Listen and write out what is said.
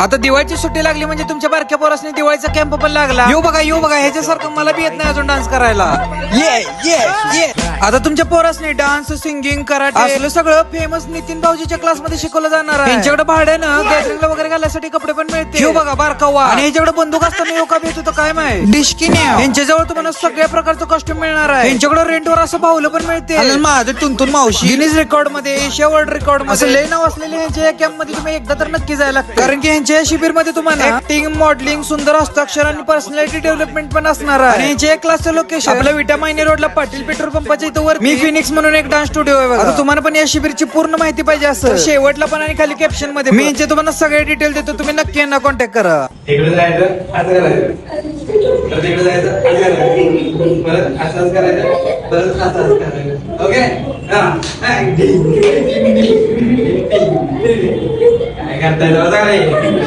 आता दिवाळीची सुट्टी लागली म्हणजे तुमच्या बारक्या पोरासने दिवाळीचा कॅम्प पण लागला. येऊ बघा येऊ बघा ह्याच्यासारखं मला बी येत नाही अजून डान्स करायला. ये ये ये आता तुमच्या पोरासने डान्स सिंगिंग कराटे असलं सगळं फेमस नितीन भाऊजीच्या क्लासमध्ये शिकवलं जाणार आहे. त्यांच्याकडे भाड्यानं गॅदरिंगला वगैरे घालण्यासाठी कपडे पण मिळते येऊ बघा बारकावा आणि ह्याच्याकडे बंदूक असताना येऊ का भेट होतं काय माहिती? डिस्किने यांच्याजवळ तुम्हाला सगळ्या प्रकारचं कॉस्ट्युम मिळणार आहे. यांच्याकडे रेंटवर असं भावलं पण मिळते माझं तुंतून मावशी. गिनीज रेकॉर्डमध्ये एशिया वर्ल्ड रेकॉर्डमध्ये. लय नाव असलेले ह्यांच्या या कॅम्पमध्ये तुम्ही एकदा तर नक्की जायला कारण की ह्यांच्या शिबिरमध्ये तुम्हाला ऍक्टिंग मॉडेलिंग सुंदर हस्ताक्षर आणि पर्सनॅलिटी डेव्हलपमेंट पण असणार आहे. आणि एक क्लासचं लोकेशन आपल्या विटा मायने रोडला पाटील पेट्रोल पंपाच्या इथं वर मी फिनिक्स म्हणून एक डान्स स्टुडिओ आहे बघा. आता तुम्हाला पण या शिबिरची पूर्ण माहिती पाहिजे असं. शेवटला पण आणि खाली कॅप्शनमध्ये मी यांचे तुम्हाला सगळे डिटेल देतो तुम्ही नक्की यांना कॉन्टॅक्ट करा. इकडे जायचं असं करायचं. परत इकडे जायचं असं करायचं. परत असंच करायचं परत असंच करायचं. ओके हा करताय बघा काय